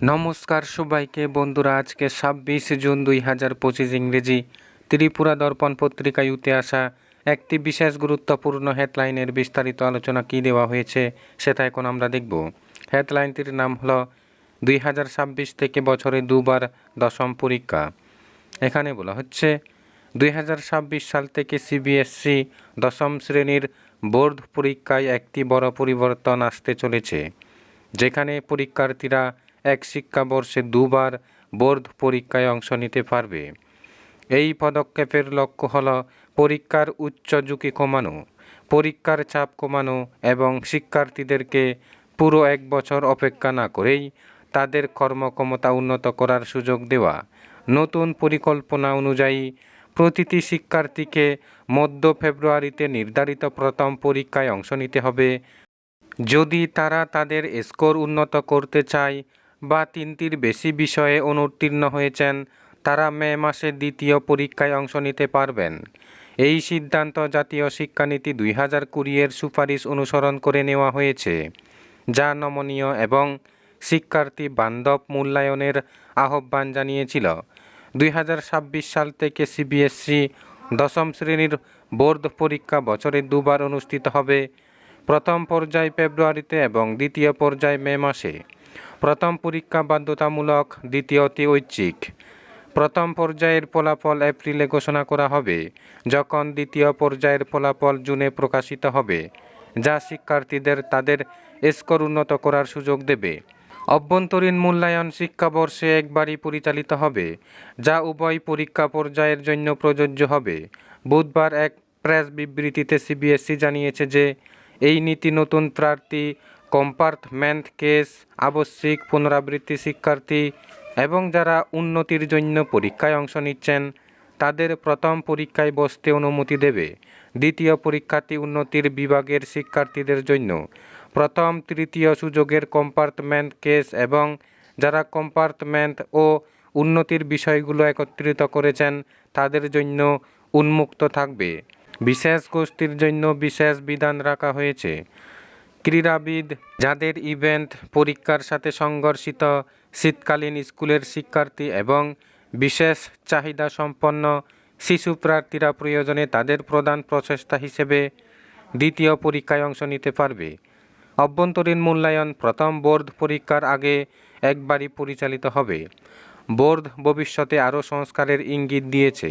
নমস্কার সবাইকে, বন্ধুরা, আজকে ছাব্বিশ জুন দুই হাজার পঁচিশ ইংরেজি ত্রিপুরা দর্পণ পত্রিকায় উঠে আসা একটি বিশেষ গুরুত্বপূর্ণ হেডলাইনের বিস্তারিত আলোচনা কী দেওয়া হয়েছে সেটা এখন আমরা দেখব। হেডলাইনটির নাম হল দুই হাজার ছাব্বিশ থেকে বছরে দুবার দশম পরীক্ষা। এখানে বলা হচ্ছে, দুই হাজার ছাব্বিশ সাল থেকে সিবিএসসি দশম শ্রেণির বোর্ড পরীক্ষায় একটি বড় পরিবর্তন আসতে চলেছে, যেখানে পরীক্ষার্থীরা এক শিক্ষাবর্ষে দুবার বোর্ড পরীক্ষায় অংশ নিতে পারবে। এই পদক্ষেপের লক্ষ্য হল পরীক্ষার উচ্চ ঝুঁকি কমানো, পরীক্ষার চাপ কমানো এবং শিক্ষার্থীদেরকে পুরো এক বছর অপেক্ষা না করেই তাদের কর্মক্ষমতা উন্নত করার সুযোগ দেওয়া। নতুন পরিকল্পনা অনুযায়ী প্রতিটি শিক্ষার্থীকে মধ্য ফেব্রুয়ারিতে নির্ধারিত প্রথম পরীক্ষায় অংশ নিতে হবে। যদি তারা তাদের স্কোর উন্নত করতে চায় বা তিনটির বেশি বিষয়ে অনুত্তীর্ণ হয়েছেন, তারা মে মাসে দ্বিতীয় পরীক্ষায় অংশ নিতে পারবেন। এই সিদ্ধান্ত জাতীয় শিক্ষানীতি দুই হাজার কুড়িয়ের সুপারিশ অনুসরণ করে নেওয়া হয়েছে, যা নমনীয় এবং শিক্ষার্থী বান্ধব মূল্যায়নের আহ্বান জানিয়েছিল। দুই হাজার ছাব্বিশ সাল থেকে সিবিএসসি দশম শ্রেণির বোর্ড পরীক্ষা বছরে দুবার অনুষ্ঠিত হবে, প্রথম পর্যায় ফেব্রুয়ারিতে এবং দ্বিতীয় পর্যায় মে মাসে। প্রথম পরীক্ষা বাধ্যতামূলক, দ্বিতীয়টি ঐচ্ছিক। প্রথম পর্যায়ের ফলাফল এপ্রিলে ঘোষণা করা হবে, যখন দ্বিতীয় পর্যায়ের ফলাফল জুনে প্রকাশিত হবে, যা শিক্ষার্থীদের তাদের স্কোর উন্নত করার সুযোগ দেবে। অভ্যন্তরীণ মূল্যায়ন শিক্ষাবর্ষে একবারই পরিচালিত হবে, যা উভয় পরীক্ষা পর্যায়ের জন্য প্রযোজ্য হবে। বুধবার এক প্রেস বিবৃতিতে সিবিএসসি জানিয়েছে যে, এই নীতি নতুন প্রার্থী কম্পার্টমেন্ট কেস, আবশ্যিক পুনরাবৃত্তি শিক্ষার্থী এবং যারা উন্নতির জন্য পরীক্ষায় অংশ নিচ্ছেন, তাদের প্রথম পরীক্ষায় বসতে অনুমতি দেবে। দ্বিতীয় পরীক্ষাটি উন্নতির বিভাগের শিক্ষার্থীদের জন্য। প্রথম, তৃতীয় সুযোগের কম্পার্টমেন্ট কেস এবং যারা কম্পার্টমেন্ট ও উন্নতির বিষয়গুলো একত্রিত করেছেন, তাদের জন্য উন্মুক্ত থাকবে। বিশেষ গোষ্ঠীর জন্য বিশেষ বিধান রাখা হয়েছে। ক্রীড়াবিদ যাদের ইভেন্ট পরীক্ষার সাথে সংঘর্ষিত শীতকালীন স্কুলের শিক্ষার্থী এবং বিশেষ চাহিদা সম্পন্ন শিশু প্রার্থীরা প্রয়োজনে তাদের প্রধান প্রচেষ্টা হিসেবে দ্বিতীয় পরীক্ষায় অংশ নিতে পারবে। অভ্যন্তরীণ মূল্যায়ন প্রথম বোর্ড পরীক্ষার আগে একবারই পরিচালিত হবে। বোর্ড ভবিষ্যতে আরও সংস্কারের ইঙ্গিত দিয়েছে।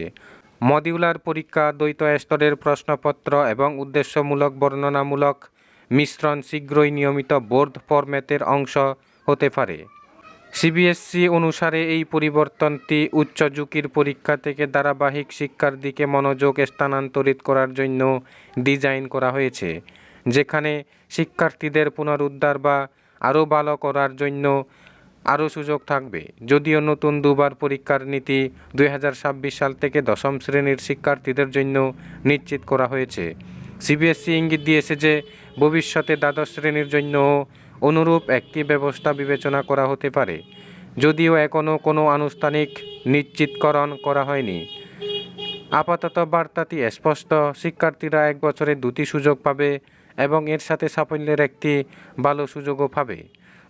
মডিউলার পরীক্ষা দ্বৈত স্তরের প্রশ্নপত্র এবং উদ্দেশ্যমূলক বর্ণনামূলক মিশ্রণ শীঘ্রই নিয়মিত বোর্ড ফরম্যাটের অংশ হতে পারে। সিবিএসসি অনুসারে এই পরিবর্তনটি উচ্চ ঝুঁকির পরীক্ষা থেকে ধারাবাহিক শিক্ষার দিকে মনোযোগ স্থানান্তরিত করার জন্য ডিজাইন করা হয়েছে, যেখানে শিক্ষার্থীদের পুনরুদ্ধার বা আরও ভালো করার জন্য আরও সুযোগ থাকবে। যদিও নতুন দুবার পরীক্ষার নীতি দু হাজার ছাব্বিশ সাল থেকে দশম শ্রেণির শিক্ষার্থীদের জন্য নিশ্চিত করা হয়েছে। সিবিএসসি ইঙ্গিত দিয়েছে যে ভবিষ্যতে দ্বাদশ শ্রেণির জন্য অনুরূপ একটি ব্যবস্থা বিবেচনা করা হতে পারে। যদিও এখনও কোনো আনুষ্ঠানিক নিশ্চিতকরণ করা হয়নি। আপাতত বার্তাটি স্পষ্ট, শিক্ষার্থীরা এক বছরে দুটি সুযোগ পাবে এবং এর সাথে সাফল্যের একটি ভালো সুযোগও পাবে।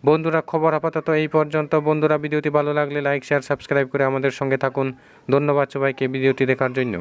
বন্ধুরা, খবর আপাতত এই পর্যন্ত। বন্ধুরা, ভিডিওটি ভালো লাগলে লাইক, শেয়ার, সাবস্ক্রাইব করে আমাদের সঙ্গে থাকুন। ধন্যবাদ সবাইকে ভিডিওটি দেখার জন্য।